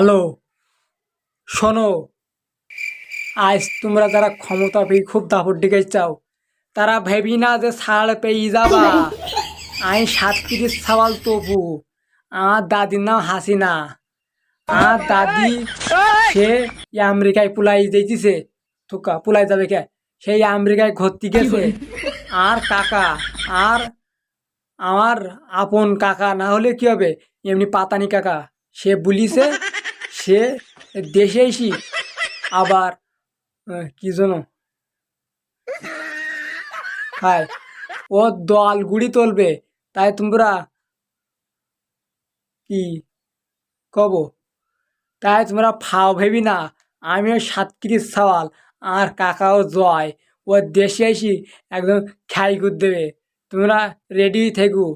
Hello, শোনো। আজ তোমরা যারা ক্ষমতা পেয়ে খুব দাপট দিকে চাও তারা ভেবি না যে ছাড় পেয়ে যাবা। আমি সাতত্রিশ সওয়াল তবু, আমার দাদির নাম হাসিনা। আমার দাদি, সে আমেরিকায় পুলাই যেতেছে থুকা, পুলাই যাবে কে? সেই আমেরিকায় ঘুরতে গেছে। আর কাকা, আর আমার আপন কাকা, না হলে কি হবে? এমনি পাতানি কাকা, সে বলিছে সে দেশে এসি আবার কি যেন? হায়, ও দল গুড়ি তুলবে, তাই তোমরা কি কব? তাই তোমরা ফাও ভেবি না, আমিও সাতত্রিশ সওয়াল, আর কাকাও জয়। ও দেশে এসি একদম খাই করে দেবে। তোমরা রেডি থেকো।